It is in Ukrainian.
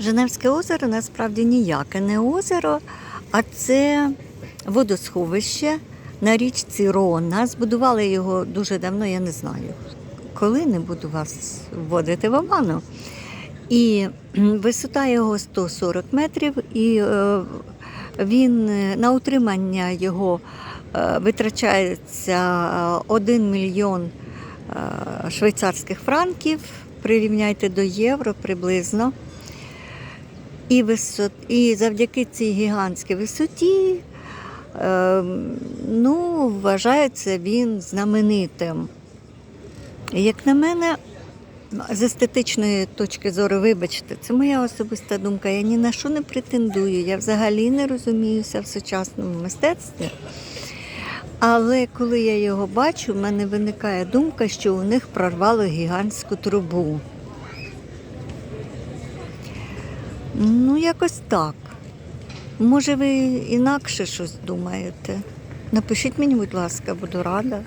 Женевське озеро насправді ніяке не озеро, а це водосховище на річці Рона. Збудували його дуже давно, я не знаю. Коли не буду вас вводити в оману. І висота його 140 метрів, і е, він е, на утримання його е, витрачається е, 1 мільйон швейцарських франків. Прирівняйте до євро приблизно. І, висот... і завдяки цій гігантській висоті, е, ну, вважається він знаменитим. Як на мене, з естетичної точки зору, вибачте, це моя особиста думка. Я ні на що не претендую. Я взагалі не розуміюся в сучасному мистецтві. Але коли я його бачу, в мене виникає думка, що у них прорвало гігантську трубу. Ну, якось так. Може, ви інакше щось думаєте? Напишіть мені, будь ласка, буду рада.